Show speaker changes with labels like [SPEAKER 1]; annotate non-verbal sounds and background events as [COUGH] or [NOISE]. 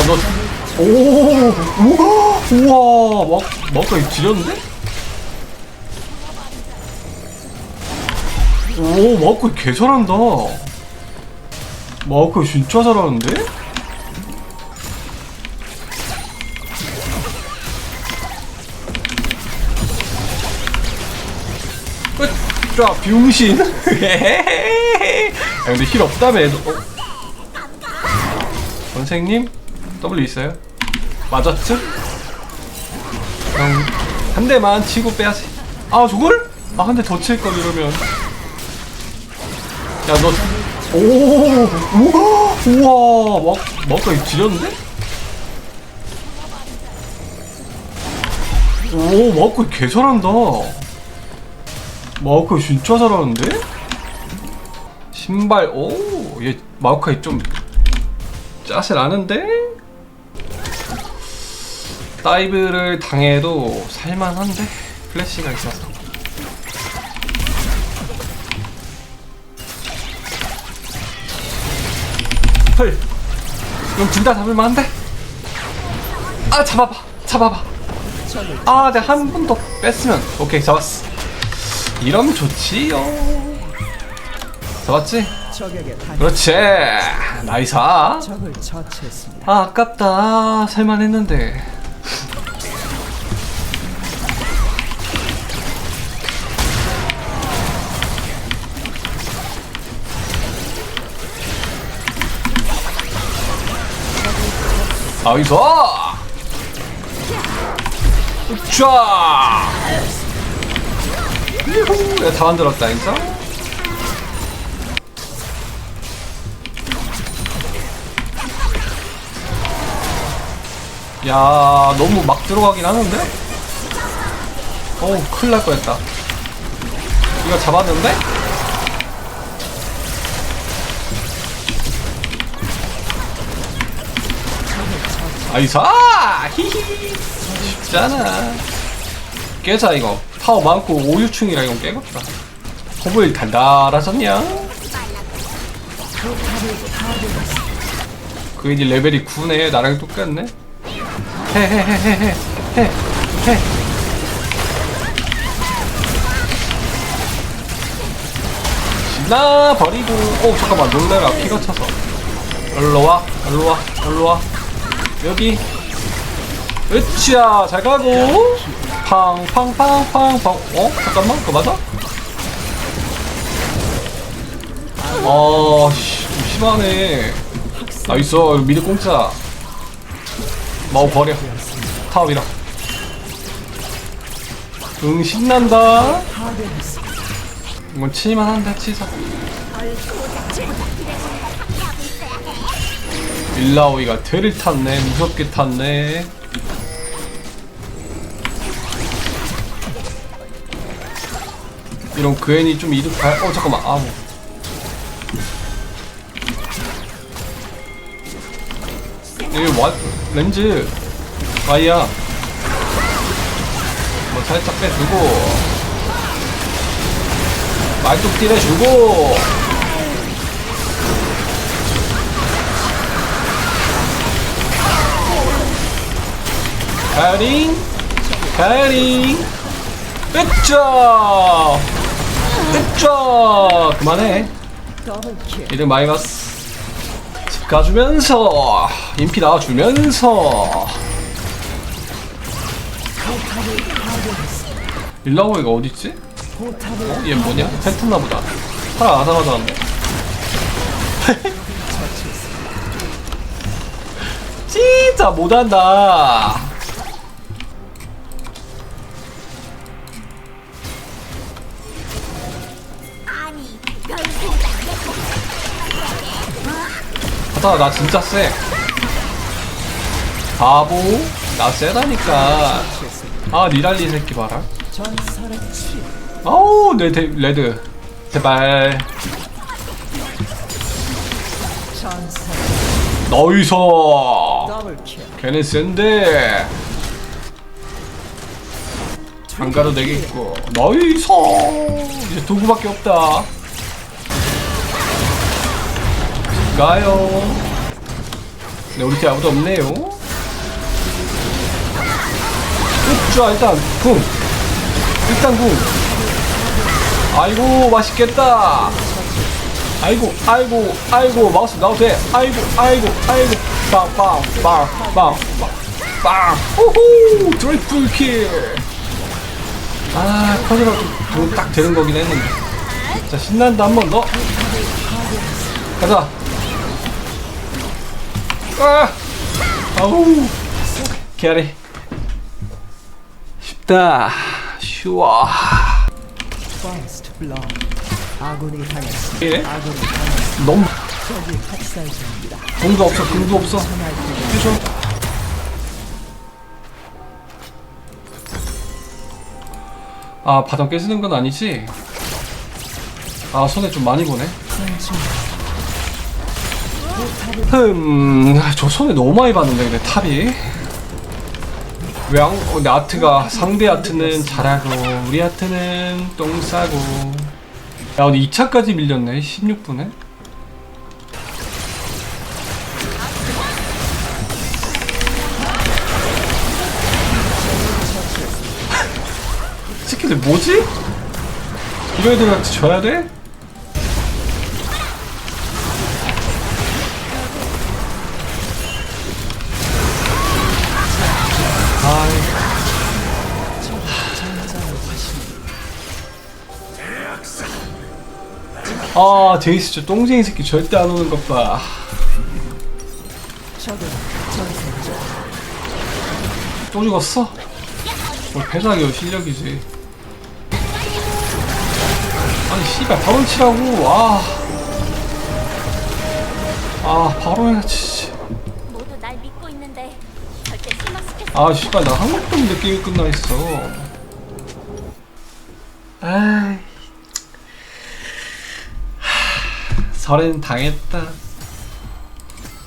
[SPEAKER 1] 너, 오, 우와, 우와, 막, 막까 지렸는데? 오, 마우카 개 잘한다. 마우카 진짜 잘하는데? 으쌰, 병신. [LAUGHS] 야, 근데 힐 없다며. 너, 어? 선생님? W 있어요? 맞았죠? 그냥 한 대만 치고 빼야지. 아, 저걸? 아, 한 대 더 칠걸, 이러면. 야, 너. 오, 우와, 우와, 막, 막까 지렸는데? 오, 마우카 개 잘한다. 마우카 진짜 잘하는데? 신발, 오, 얘 마우카이 좀 짜실 아는데? 다이브를 당해도 살만한데? 플래시가 있어서. 헐. 그럼 둘다 잡을만한데? 아, 잡아봐. 잡아봐. 아, 내가 한 번 더 뺐으면. 오케이, 잡았어. 이러면 좋지요. 잡았지?
[SPEAKER 2] 적에게 단
[SPEAKER 1] 그렇지.
[SPEAKER 2] 처치했습니다.
[SPEAKER 1] 아, 아깝다. 살만했는데. 나이스! 쫙! 유후! 다 만들었다, 진짜? 야, 너무 막 들어가긴 하는데? 어우, 큰일 날 뻔했다. 이거 잡았는데? 아이사! 히히! 쉽잖아. 깨자, 이거. 파워 많고 5, 6충이라 이건 깨겠다. 호불 달달하셨냐? 그 이제 레벨이 9네. 나랑 똑같네. 헤헤헤헤헤 헤헤 지나 버리고 오 잠깐만 놀래라 피가 차서 얼로와 얼로와 얼로와 여기. 으쌰 잘 가고. 팡팡팡팡팡. 어? 잠깐만 그거 맞아? 아 씨 좀 심하네. 나이스 미드 공짜. 마우 버려. 타업이라 응 신난다. 이건 치만 한데 치사 일라오이가 되를 탔네 무섭게 탔네. 이런 그앤이 좀 이득 발.. 어 잠깐만 아무 여기 와 렌즈 와이야. 뭐 살짝 빼주고. 말뚝 딜해주고 가링 가링 으쌰 으쌰 그만해. 이등 마이너스 집 가주면서 인피 나와주면서 일라오이가 어딨지? 어? 얘 뭐냐? 뱉었나 보다 하나 아사마자 왔네 [LAUGHS] 진짜 못한다 하다 나 진짜 쎄. 바보? 나 세다니까. 아 니랄리 새끼 봐라. 아우 내 데, 레드. 제발. 너이서. 걔네 센데. 안 가도 되겠고. 너이서 이제 도구밖에 없다 가요 네, 우리 팀 아무도 없네요. 좋아, 일단, 궁. 일단 궁. 아이고, 맛있겠다. 아이고, 아이고, 아이고, 마우스 나도 돼. 아이고, 아이고, 아이고. 빵, 빵, 빵, 빵, 빵, 빵. 오호! 트리플 킬. 아, 커즈가 좀딱 되는 거긴 했는데. 자, 신난다, 한 번 더. 가자. 아! 아우! 개아리. 쉽다. 쉬워. 예? 너무
[SPEAKER 2] 중입니다.
[SPEAKER 1] 공도 없어, 공도 없어. 해줘. 아, 바닥 깨지는 건 아니지? 아, 손에 좀 많이 보네. 흠, 저 손에 너무 많이 봤는데, 근데 탑이. 왜, 안, 어, 근데 아트가, 상대 아트는 잘하고, 우리 아트는 똥 싸고. 야, 근데 2차까지 밀렸네, 16분에. [LAUGHS] 새끼들 뭐지? 이런 애들한테 져야 돼? 아, 제이스 저 똥쟁이 새끼 절대 안 오는 것 봐. 또 죽었어? 뭘 배사기 실력이지. 아니, 씨발, 바로 치라고, 아. 아, 바로 해야지.
[SPEAKER 3] 모두 날 믿고 있는데 절대 실망시켰어.
[SPEAKER 1] 아, 씨발, 나 없는데 게임이 끝나 있어. 아이. 설엔 당했다.